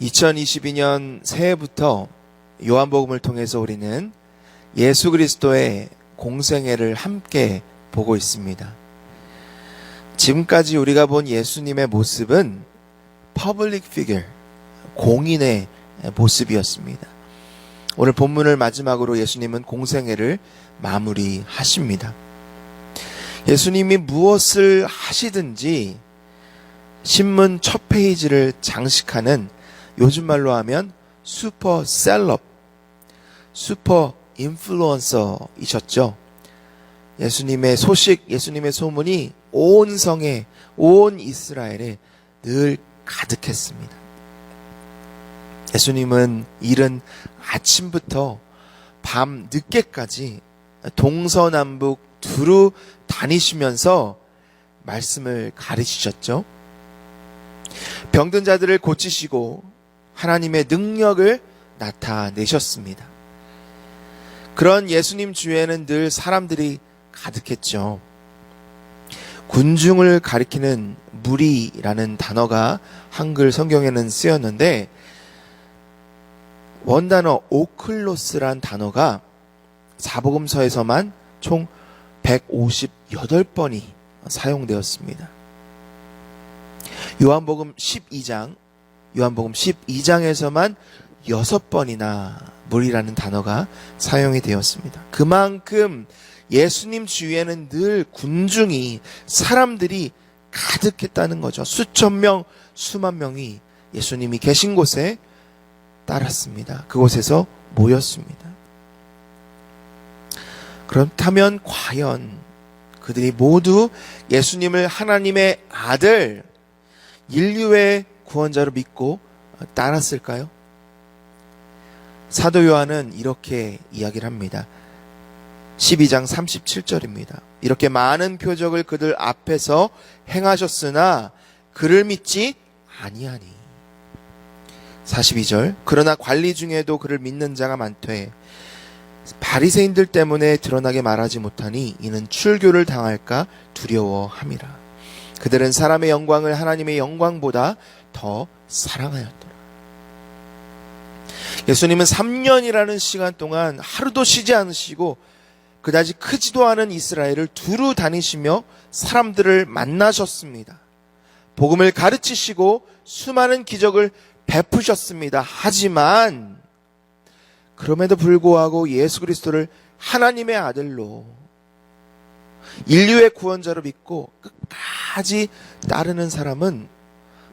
2022년 새해부터 요한복음을 통해서 우리는 예수 그리스도의 공생애를 함께 보고 있습니다. 지금까지 우리가 본 예수님의 모습은 퍼블릭 피겨, 공인의 모습이었습니다. 오늘 본문을 마지막으로 예수님은 공생애를 마무리하십니다. 예수님이 무엇을 하시든지 신문 첫 페이지를 장식하는 요즘 말로 하면 슈퍼 셀럽, 슈퍼 인플루언서이셨죠. 예수님의 소식, 예수님의 소문이 온 성에, 온 이스라엘에 늘 가득했습니다. 예수님은 이른 아침부터 밤 늦게까지 동서남북 두루 다니시면서 말씀을 가르치셨죠. 병든 자들을 고치시고 하나님의 능력을 나타내셨습니다. 그런 예수님 주에는 늘 사람들이 가득했죠. 군중을 가리키는 무리라는 단어가 한글 성경에는 쓰였는데 원단어 오클로스란 단어가 사복음서에서만 총 158번이 사용되었습니다. 요한복음 12장, 요한복음 12장에서만 6번이나 무리라는 단어가 사용이 되었습니다. 그만큼 예수님 주위에는 늘 군중이 사람들이 가득했다는 거죠. 수천 명, 수만 명이 예수님이 계신 곳에 따랐습니다. 그곳에서 모였습니다. 그렇다면 과연 그들이 모두 예수님을 하나님의 아들, 인류의 구원자로 믿고 따랐을까요? 사도 요한은 이렇게 이야기를 합니다. 12장 37절입니다. 이렇게 많은 표적을 그들 앞에서 행하셨으나 그를 믿지 아니하니. 42절 그러나 관리 중에도 그를 믿는 자가 많되 바리새인들 때문에 드러나게 말하지 못하니 이는 출교를 당할까 두려워함이라. 그들은 사람의 영광을 하나님의 영광보다 더 사랑하였더라. 예수님은 3년이라는 시간 동안 하루도 쉬지 않으시고 그다지 크지도 않은 이스라엘을 두루 다니시며 사람들을 만나셨습니다. 복음을 가르치시고 수많은 기적을 베푸셨습니다. 하지만 그럼에도 불구하고 예수 그리스도를 하나님의 아들로 인류의 구원자로 믿고 끝까지 따르는 사람은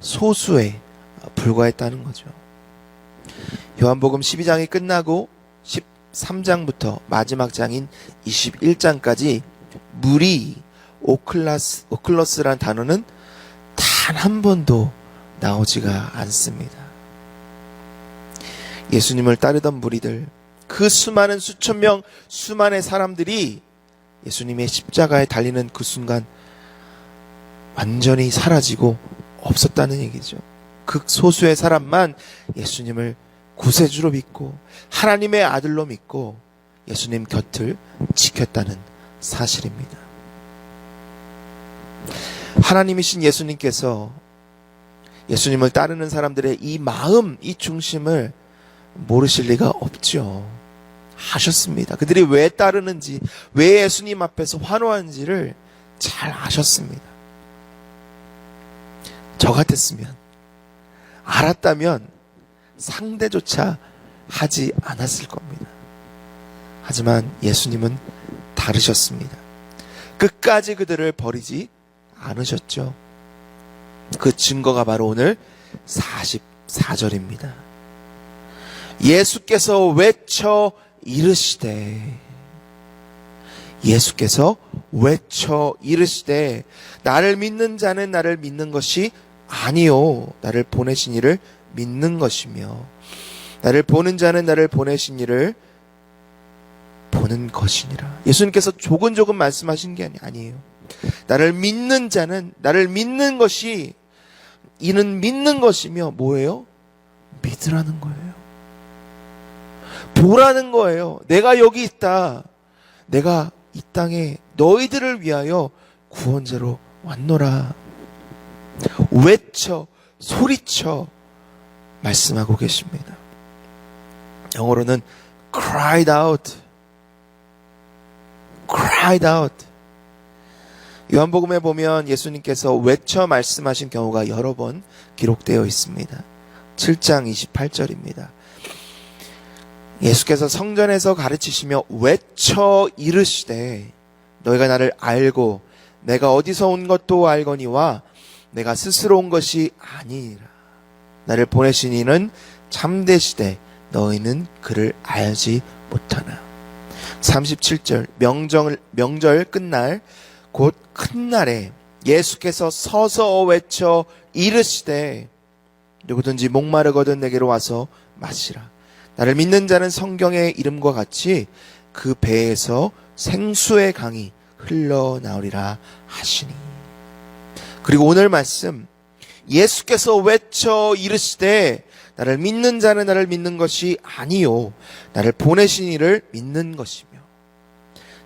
소수에 불과했다는 거죠. 요한복음 12장이 끝나고 13장부터 마지막 장인 21장까지 무리 오클라스 오클러스란 단어는 단 한 번도 나오지가 않습니다. 예수님을 따르던 무리들 그 수많은 수천 명 수많은 사람들이 예수님의 십자가에 달리는 그 순간 완전히 사라지고 없었다는 얘기죠. 극소수의 사람만 예수님을 구세주로 믿고 하나님의 아들로 믿고 예수님 곁을 지켰다는 사실입니다. 하나님이신 예수님께서 예수님을 따르는 사람들의 이 마음, 이 중심을 모르실 리가 없죠. 하셨습니다. 그들이 왜 따르는지, 왜 예수님 앞에서 환호하는지를 잘 아셨습니다. 저 같았으면, 알았다면 상대조차 하지 않았을 겁니다. 하지만 예수님은 다르셨습니다. 끝까지 그들을 버리지 않으셨죠. 그 증거가 바로 오늘 44절입니다. 예수께서 외쳐 이르시되 예수께서 외쳐 이르시되 나를 믿는 자는 나를 믿는 것이 아니요 나를 보내신 이를 믿는 것이며 나를 보는 자는 나를 보내신 이를 보는 것이니라. 예수님께서 조근조근 말씀하신 게 아니에요. 나를 믿는 자는 나를 믿는 것이 이는 믿는 것이며 뭐예요? 믿으라는 거예요. 보라는 거예요. 내가 여기 있다. 내가 이 땅에 너희들을 위하여 구원자로 왔노라. 외쳐, 소리쳐, 말씀하고 계십니다. 영어로는 cried out. cried out. 요한복음에 보면 예수님께서 외쳐 말씀하신 경우가 여러 번 기록되어 있습니다. 7장 28절입니다. 예수께서 성전에서 가르치시며 외쳐 이르시되 너희가 나를 알고 내가 어디서 온 것도 알거니와 내가 스스로 온 것이 아니니라. 나를 보내신 이는 참되시되 너희는 그를 알지 못하나. 37절 명절 명절 끝날 곧 큰 날에 예수께서 서서 외쳐 이르시되 누구든지 목마르거든 내게로 와서 마시라. 나를 믿는 자는 성경의 이름과 같이 그 배에서 생수의 강이 흘러나오리라 하시니. 그리고 오늘 말씀 예수께서 외쳐 이르시되 나를 믿는 자는 나를 믿는 것이 아니요 나를 보내신 이를 믿는 것이며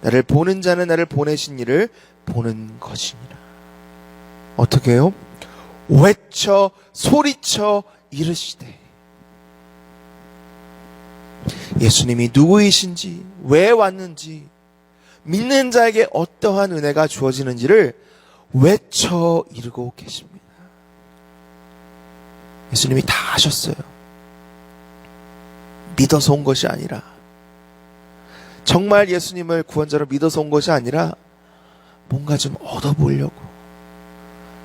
나를 보는 자는 나를 보내신 이를 보는 것이니라. 어떻게 해요? 외쳐 소리쳐 이르시되 예수님이 누구이신지 왜 왔는지 믿는 자에게 어떠한 은혜가 주어지는지를 외쳐 이르고 계십니다. 예수님이 다 하셨어요. 믿어서 온 것이 아니라 정말 예수님을 구원자로 믿어서 온 것이 아니라 뭔가 좀 얻어보려고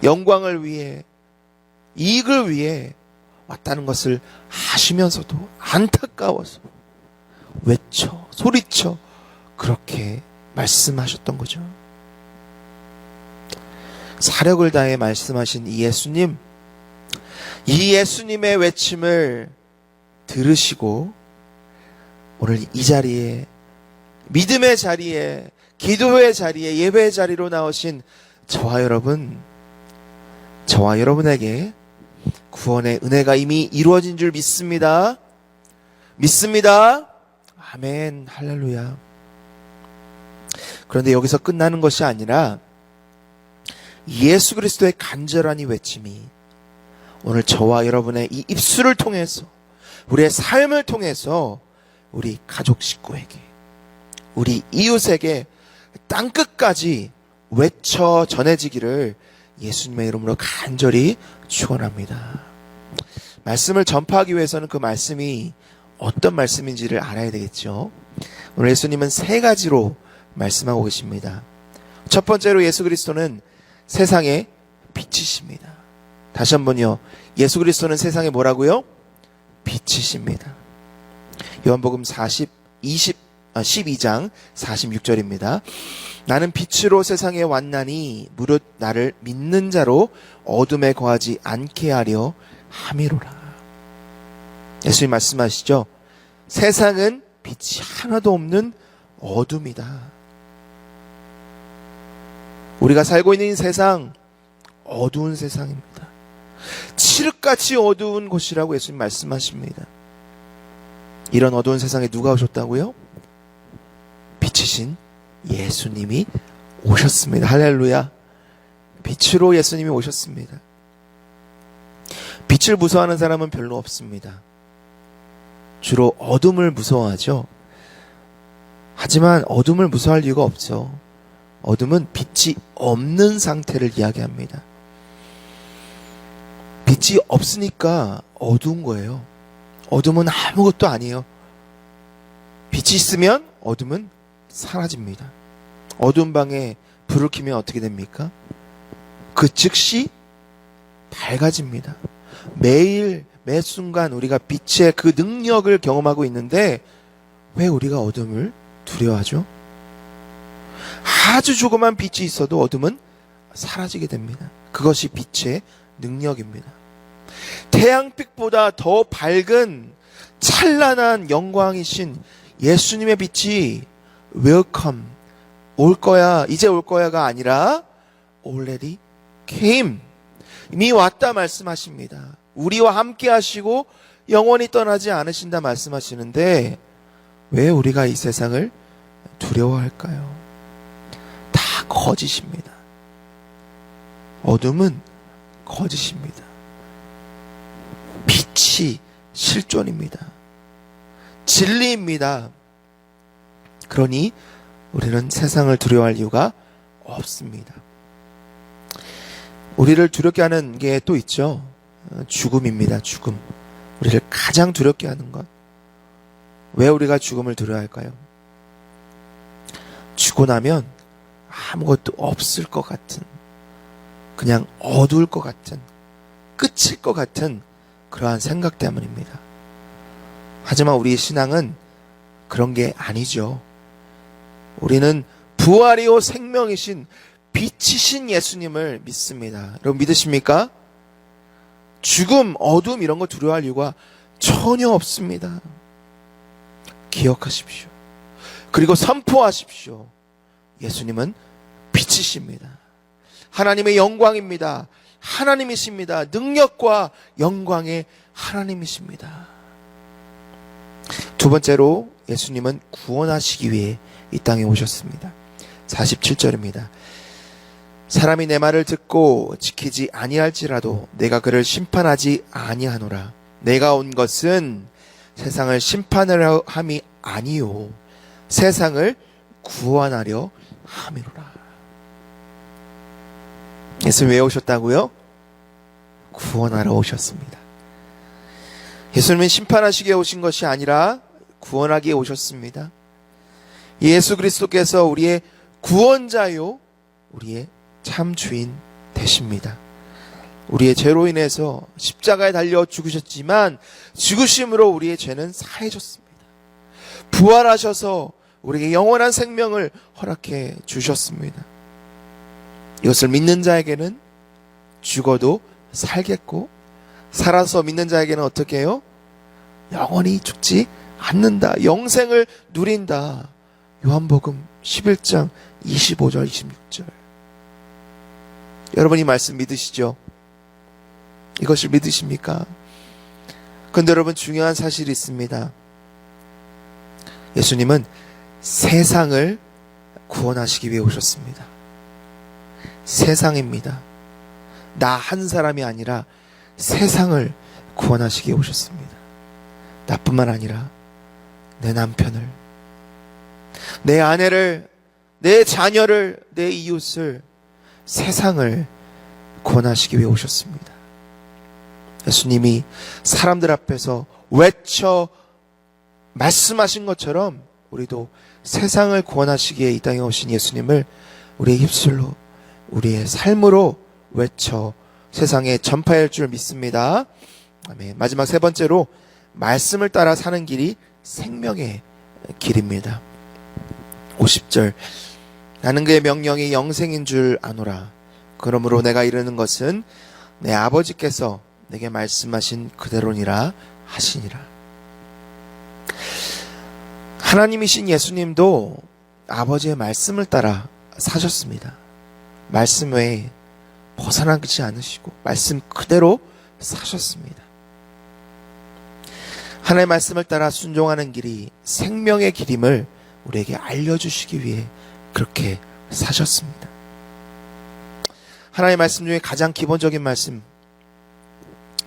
영광을 위해 이익을 위해 왔다는 것을 아시면서도 안타까워서 외쳐 소리쳐 그렇게 말씀하셨던 거죠. 사력을 다해 말씀하신 이 예수님, 이 예수님의 외침을 들으시고 오늘 이 자리에 믿음의 자리에 기도의 자리에 예배의 자리로 나오신 저와 여러분, 저와 여러분에게 구원의 은혜가 이미 이루어진 줄 믿습니다. 믿습니다. 아멘. 할렐루야. 그런데 여기서 끝나는 것이 아니라 예수 그리스도의 간절한 이 외침이 오늘 저와 여러분의 이 입술을 통해서 우리의 삶을 통해서 우리 가족 식구에게 우리 이웃에게 땅 끝까지 외쳐 전해지기를 예수님의 이름으로 간절히 축원합니다. 말씀을 전파하기 위해서는 그 말씀이 어떤 말씀인지를 알아야 되겠죠. 오늘 예수님은 세 가지로 말씀하고 계십니다. 첫 번째로 예수 그리스도는 세상의 빛이십니다. 다시 한번요. 예수 그리스도는 세상에 뭐라고요? 빛이십니다. 요한복음 40, 20, 아, 12장 46절입니다. 나는 빛으로 세상에 왔나니 무릇 나를 믿는 자로 어둠에 거하지 않게 하려 함이로라. 예수님 말씀하시죠. 세상은 빛이 하나도 없는 어둠이다. 우리가 살고 있는 이 세상 어두운 세상입니다. 칠흑같이 어두운 곳이라고 예수님 말씀하십니다. 이런 어두운 세상에 누가 오셨다고요? 빛이신 예수님이 오셨습니다. 할렐루야. 빛으로 예수님이 오셨습니다. 빛을 무서워하는 사람은 별로 없습니다. 주로 어둠을 무서워하죠. 하지만 어둠을 무서워할 이유가 없죠. 어둠은 빛이 없는 상태를 이야기합니다. 빛이 없으니까 어두운 거예요. 어둠은 아무것도 아니에요. 빛이 있으면 어둠은 사라집니다. 어두운 방에 불을 켜면 어떻게 됩니까? 그 즉시 밝아집니다. 매일 매 순간 우리가 빛의 그 능력을 경험하고 있는데 왜 우리가 어둠을 두려워하죠? 아주 조그만 빛이 있어도 어둠은 사라지게 됩니다. 그것이 빛의 능력입니다. 태양빛보다 더 밝은 찬란한 영광이신 예수님의 빛이 welcome 올 거야 이제 올 거야가 아니라 already came 이미 왔다 말씀하십니다. 우리와 함께 하시고 영원히 떠나지 않으신다 말씀하시는데 왜 우리가 이 세상을 두려워할까요? 다 거짓입니다. 어둠은 거짓입니다. 빛이 실존입니다. 진리입니다. 그러니 우리는 세상을 두려워할 이유가 없습니다. 우리를 두렵게 하는 게 또 있죠. 어, 죽음입니다. 죽음. 우리를 가장 두렵게 하는 것. 왜 우리가 죽음을 두려워할까요? 죽고 나면 아무것도 없을 것 같은, 그냥 어두울 것 같은, 끝일 것 같은 그러한 생각 때문입니다. 하지만 우리의 신앙은 그런 게 아니죠. 우리는 부활이요 생명이신 빛이신 예수님을 믿습니다. 여러분 믿으십니까? 죽음, 어둠 이런 거 두려워할 이유가 전혀 없습니다. 기억하십시오. 그리고 선포하십시오. 예수님은 빛이십니다. 하나님의 영광입니다. 하나님이십니다. 능력과 영광의 하나님이십니다. 두 번째로 예수님은 구원하시기 위해 이 땅에 오셨습니다. 47절입니다. 사람이 내 말을 듣고 지키지 아니할지라도 내가 그를 심판하지 아니하노라. 내가 온 것은 세상을 심판하려 함이 아니요 세상을 구원하려 함이로라. 예수님 왜 오셨다고요? 구원하러 오셨습니다. 예수님은 심판하시게 오신 것이 아니라 구원하기에 오셨습니다. 예수 그리스도께서 우리의 구원자요, 우리의 참 주인 되십니다. 우리의 죄로 인해서 십자가에 달려 죽으셨지만 죽으심으로 우리의 죄는 사해졌습니다. 부활하셔서 우리에게 영원한 생명을 허락해 주셨습니다. 이것을 믿는 자에게는 죽어도 살겠고 살아서 믿는 자에게는 어떻게 해요? 영원히 죽지 않는다. 영생을 누린다. 요한복음 11장 25절 26절. 여러분 이 말씀 믿으시죠? 이것을 믿으십니까? 근데 여러분 중요한 사실이 있습니다. 예수님은 세상을 구원하시기 위해 오셨습니다. 세상입니다. 나 한 사람이 아니라 세상을 구원하시기 위해 오셨습니다. 나뿐만 아니라 내 남편을, 내 아내를, 내 자녀를, 내 이웃을, 세상을 구원하시기 위해 오셨습니다. 예수님이 사람들 앞에서 외쳐 말씀하신 것처럼 우리도 세상을 구원하시기에 이 땅에 오신 예수님을 우리의 입술로 우리의 삶으로 외쳐 세상에 전파할 줄 믿습니다. 아멘. 마지막 세 번째로 말씀을 따라 사는 길이 생명의 길입니다. 50절 나는 그의 명령이 영생인 줄 아노라. 그러므로 내가 이르는 것은 내 아버지께서 내게 말씀하신 그대로니라 하시니라. 하나님이신 예수님도 아버지의 말씀을 따라 사셨습니다. 말씀 외에 벗어나지 않으시고 말씀 그대로 사셨습니다. 하나님의 말씀을 따라 순종하는 길이 생명의 길임을 우리에게 알려주시기 위해 그렇게 사셨습니다. 하나님의 말씀 중에 가장 기본적인 말씀,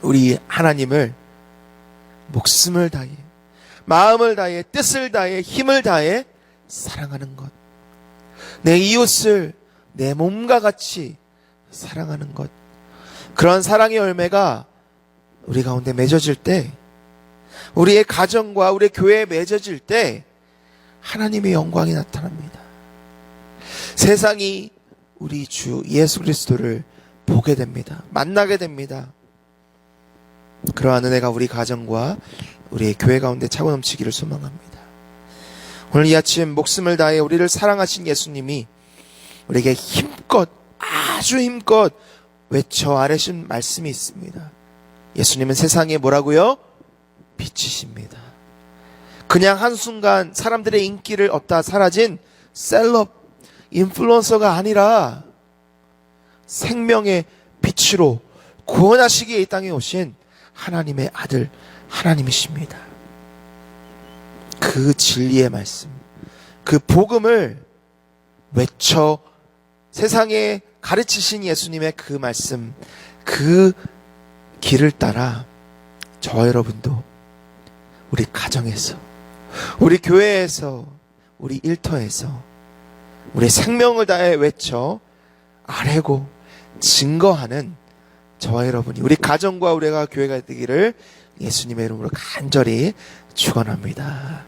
우리 하나님을 목숨을 다해, 마음을 다해, 뜻을 다해, 힘을 다해 사랑하는 것. 내 이웃을 내 몸과 같이 사랑하는 것. 그런 사랑의 열매가 우리 가운데 맺어질 때, 우리의 가정과 우리의 교회에 맺어질 때, 하나님의 영광이 나타납니다. 세상이 우리 주 예수 그리스도를 보게 됩니다. 만나게 됩니다. 그러한 은혜가 우리 가정과 우리의 교회 가운데 차고 넘치기를 소망합니다. 오늘 이 아침 목숨을 다해 우리를 사랑하신 예수님이 우리에게 힘껏 아주 힘껏 외쳐 아뢰신 말씀이 있습니다. 예수님은 세상에 뭐라고요? 빛이십니다. 그냥 한순간 사람들의 인기를 얻다 사라진 셀럽 인플루언서가 아니라 생명의 빛으로 구원하시기에 이 땅에 오신 하나님의 아들 하나님이십니다. 그 진리의 말씀, 그 복음을 외쳐 세상에 가르치신 예수님의 그 말씀, 그 길을 따라 저와 여러분도 우리 가정에서, 우리 교회에서, 우리 일터에서, 우리 생명을 다해 외쳐 아뢰고 증거하는 저와 여러분이 우리 가정과 우리가 교회가 되기를 예수님의 이름으로 간절히 축원합니다.